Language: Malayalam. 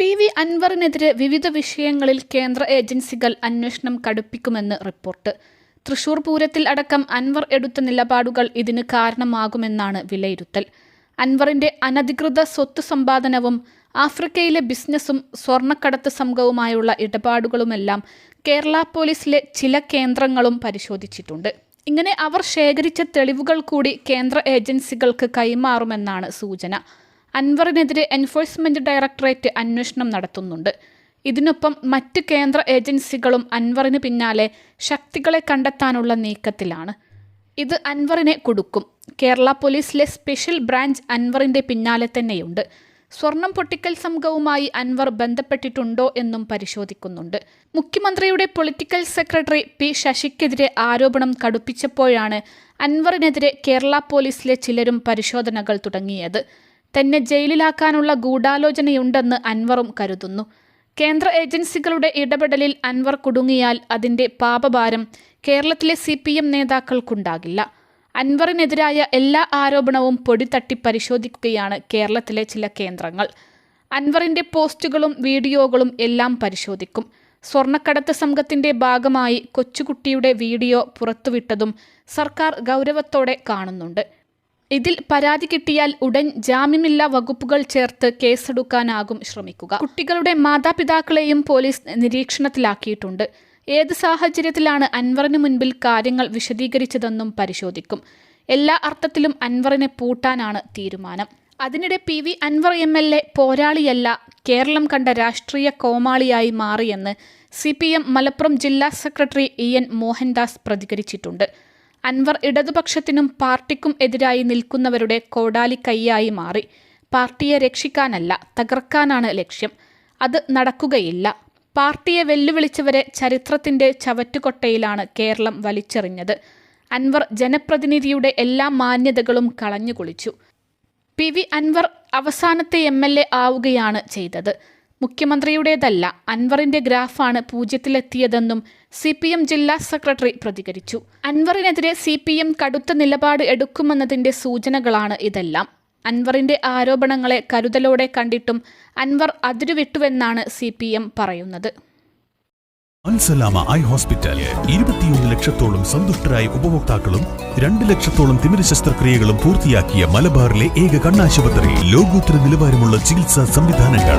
പി വി അൻവറിനെതിരെ വിവിധ വിഷയങ്ങളിൽ കേന്ദ്ര ഏജൻസികൾ അന്വേഷണം കടുപ്പിക്കുമെന്ന് റിപ്പോർട്ട്. തൃശൂർ പൂരത്തിൽ അടക്കം അൻവർ എടുത്ത നിലപാടുകൾ ഇതിന് കാരണമാകുമെന്നാണ് വിലയിരുത്തൽ. അൻവറിന്റെ അനധികൃത സ്വത്ത് സമ്പാദനവും ആഫ്രിക്കയിലെ ബിസിനസ്സും സ്വർണക്കടത്ത് സംഘവുമായുള്ള ഇടപാടുകളുമെല്ലാം കേരള പോലീസിലെ ചില കേന്ദ്രങ്ങളും പരിശോധിച്ചിട്ടുണ്ട്. ഇങ്ങനെ അവർ ശേഖരിച്ച തെളിവുകൾ കൂടി കേന്ദ്ര ഏജൻസികൾക്ക് കൈമാറുമെന്നാണ് സൂചന. അൻവറിനെതിരെ എൻഫോഴ്സ്മെന്റ് ഡയറക്ടറേറ്റ് അന്വേഷണം നടത്തുന്നുണ്ട്. ഇതിനൊപ്പം മറ്റ് കേന്ദ്ര ഏജൻസികളും അൻവറിന് പിന്നാലെ ശക്തികളെ കണ്ടെത്താനുള്ള നീക്കത്തിലാണ്. ഇത് അൻവറിനെ കൊടുക്കും. കേരള പോലീസിലെ സ്പെഷ്യൽ ബ്രാഞ്ച് അൻവറിന്റെ പിന്നാലെ തന്നെയുണ്ട്. സ്വർണം പൊട്ടിക്കൽ സംഘവുമായി അൻവർ ബന്ധപ്പെട്ടിട്ടുണ്ടോ എന്നും പരിശോധിക്കുന്നുണ്ട്. മുഖ്യമന്ത്രിയുടെ പൊളിറ്റിക്കൽ സെക്രട്ടറി പി ശശിക്കെതിരെ ആരോപണം കടുപ്പിച്ചപ്പോഴാണ് അൻവറിനെതിരെ കേരള പോലീസിലെ ചിലരും പരിശോധനകൾ തുടങ്ങിയത്. തന്നെ ജയിലിലാക്കാനുള്ള ഗൂഢാലോചനയുണ്ടെന്ന് അൻവറും കരുതുന്നു. കേന്ദ്ര ഏജൻസികളുടെ ഇടപെടലിൽ അൻവർ കുടുങ്ങിയാൽ അതിന്റെ പാപഭാരം കേരളത്തിലെ സി പി എം നേതാക്കൾക്കുണ്ടാകില്ല. അൻവറിനെതിരായ എല്ലാ ആരോപണവും പൊടിത്തട്ടി പരിശോധിക്കുകയാണ് കേരളത്തിലെ ചില കേന്ദ്രങ്ങൾ. അൻവറിന്റെ പോസ്റ്റുകളും വീഡിയോകളും എല്ലാം പരിശോധിക്കും. സ്വർണക്കടത്ത് സംഘത്തിന്റെ ഭാഗമായി കൊച്ചുകുട്ടിയുടെ വീഡിയോ പുറത്തുവിട്ടതും സർക്കാർ ഗൗരവത്തോടെ കാണുന്നുണ്ട്. ഇതിൽ പരാതി കിട്ടിയാൽ ഉടൻ ജാമ്യമില്ലാ വകുപ്പുകൾ ചേർത്ത് കേസെടുക്കാനാകും ശ്രമിക്കുക. കുട്ടികളുടെ മാതാപിതാക്കളെയും പോലീസ് നിരീക്ഷണത്തിലാക്കിയിട്ടുണ്ട്. ഏത് സാഹചര്യത്തിലാണ് അൻവറിന് മുൻപിൽ കാര്യങ്ങൾ വിശദീകരിച്ചതെന്നും പരിശോധിക്കും. എല്ലാ അർത്ഥത്തിലും അൻവറിനെ പൂട്ടാനാണ് തീരുമാനം. അതിനിടെ P V Anvar M L A പോരാളിയല്ല Keralam കണ്ട രാഷ്ട്രീയ കോമാളിയായി മാറിയെന്ന് സി പി എം മലപ്പുറം ജില്ലാ സെക്രട്ടറി ഇ എൻ മോഹൻദാസ് പ്രതികരിച്ചിട്ടുണ്ട്. അൻവർ ഇടതുപക്ഷത്തിനും പാർട്ടിക്കും എതിരായി നിൽക്കുന്നവരുടെ കോടാലി കൈയായി മാറി. പാർട്ടിയെ രക്ഷിക്കാനല്ല തകർക്കാനാണ് ലക്ഷ്യം. അത് നടക്കുകയില്ല. പാർട്ടിയെ വെല്ലുവിളിച്ചവരെ ചരിത്രത്തിന്റെ ചവറ്റുകൊട്ടയിലാണ് കേരളം വലിച്ചെറിഞ്ഞത്. അൻവർ ജനപ്രതിനിധിയുടെ എല്ലാ മാന്യതകളും കളഞ്ഞുകുളിച്ചു. പി വി അൻവർ അവസാനത്തെ എം എൽ എ ആവുകയാണ് ചെയ്തത്. മുഖ്യമന്ത്രിയുടേതല്ല അൻവറിന്റെ ഗ്രാഫാണ് പൂജ്യത്തിലെത്തിയതെന്നും സി പി എം ജില്ലാ സെക്രട്ടറി പ്രതികരിച്ചു. അൻവറിനെതിരെ സി പി എം കടുത്ത നിലപാട് എടുക്കുമെന്നതിന്റെ സൂചനകളാണ് ഇതെല്ലാം. അൻവറിന്റെ ആരോപണങ്ങളെ കരുതലോടെ കണ്ടിട്ടും അൻവർ അതിരുവിട്ടുവെന്നാണ് സി പി എം പറയുന്നത് ഐ ഹോസ്പിറ്റൽ. ഇരുപത്തിയൊന്ന് ലക്ഷത്തോളം സന്തുഷ്ടരായ ഉപഭോക്താക്കളും രണ്ട് ലക്ഷത്തോളം തിമിര ശസ്ത്രക്രിയകളും പൂർത്തിയാക്കിയ മലബാറിലെ ഏക കണ്ണാശുപത്രി. ലോകോത്തര നിലവാരമുള്ള ചികിത്സാ സംവിധാനങ്ങൾ.